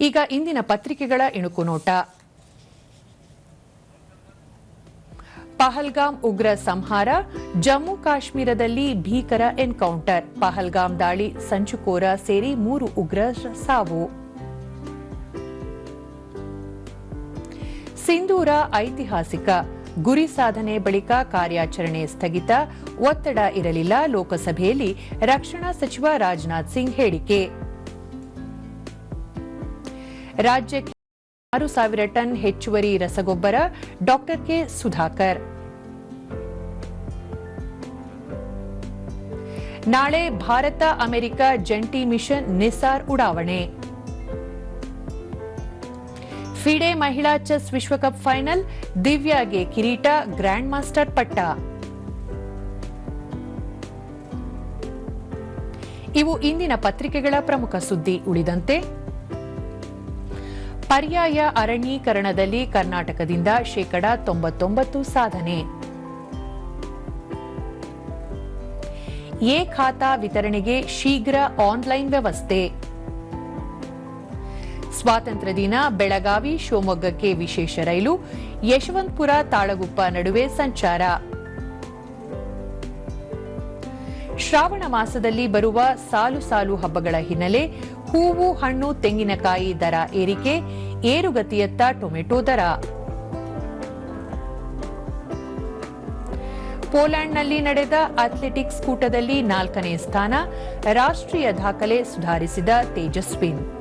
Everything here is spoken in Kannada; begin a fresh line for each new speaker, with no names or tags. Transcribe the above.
ಈಗ ಇಂದಿನ ಪತ್ರಿಕೆಗಳ ಇಣುಕು ನೋಟ. ಪಹಲ್ಗಾಮ್ ಉಗ್ರ ಸಂಹಾರ, ಜಮ್ಮು ಕಾಶ್ಮೀರದಲ್ಲಿ ಭೀಕರ ಎನ್ಕೌಂಟರ್. ಪಹಲ್ಗಾಮ್ ದಾಳಿ ಸಂಚುಕೋರ ಸೇರಿ ಮೂರು ಉಗ್ರ ಸಾವು. ಸಿಂಧೂರ ಐತಿಹಾಸಿಕ ಗುರಿ ಸಾಧನೆ ಬಳಿಕ ಕಾರ್ಯಾಚರಣೆ ಸ್ಥಗಿತ, ಒತ್ತಡ ಇರಲಿಲ್ಲ ಲೋಕಸಭೆಯಲ್ಲಿ ರಕ್ಷಣಾ ಸಚಿವ ರಾಜನಾಥ್ ಸಿಂಗ್ ಹೇಳಿಕೆ. ರಾಜ್ಯಕ್ಕೆ ಆರು ಸಾವಿರ ಟನ್ ಹೆಚ್ಚುವರಿ ರಸಗೊಬ್ಬರ ಡಾಕ್ಟರ್ ಕೆ ಸುಧಾಕರ್. ನಾಳೆ ಭಾರತ ಅಮೆರಿಕ ಜಂಟಿ ಮಿಷನ್ ನಿಸಾರ್ ಉಡಾವಣೆ. ಫಿಡೆ ಮಹಿಳಾ ಚೆಸ್ ವಿಶ್ವಕಪ್ ಫೈನಲ್, ದಿವ್ಯಾಗೆ ಕಿರೀಟ ಗ್ರ್ಯಾಂಡ್ ಮಾಸ್ಟರ್ ಪಟ್ಟ. ಇವು ಇಂದಿನ ಪತ್ರಿಕೆಗಳ ಪ್ರಮುಖ ಸುದ್ದಿ ಉಳಿದಂತೆ ಪರ್ಯಾಯ ಅರಣ್ಯೀಕರಣದಲ್ಲಿ ಕರ್ನಾಟಕದಿಂದ ಶೇಕಡ ತೊಂಬತ್ತೊಂಬತ್ತು ಸಾಧನೆ. ಎ ಖಾತಾ ವಿತರಣೆಗೆ ಶೀಘ್ರ ಆನ್ಲೈನ್ ವ್ಯವಸ್ಥೆ. ಸ್ವಾತಂತ್ರ್ಯ ದಿನ ಬೆಳಗಾವಿ ಶಿವಮೊಗ್ಗಕ್ಕೆ ವಿಶೇಷ ರೈಲು, ಯಶವಂತಪುರ ತಾಳಗುಪ್ಪ ನಡುವೆ ಸಂಚಾರ. ಶ್ರಾವಣ ಮಾಸದಲ್ಲಿ ಬರುವ ಸಾಲು ಸಾಲು ಹಬ್ಬಗಳ ಹಿನ್ನೆಲೆ ಹೂವು, ಹಣ್ಣು, ತೆಂಗಿನಕಾಯಿ ದರ ಏರಿಕೆ, ಏರುಗತಿಯತ್ತ ಟೊಮೆಟೊ ದರ. ಪೋಲೆಂಡ್ನಲ್ಲಿ ನಡೆದ ಅಥ್ಲೆಟಿಕ್ಸ್ ಕೂಟದಲ್ಲಿ ನಾಲ್ಕನೇ ಸ್ಥಾನ, ರಾಷ್ಟ್ರೀಯ ದಾಖಲೆ ಸುಧಾರಿಸಿದ ತೇಜಸ್ವಿನ್.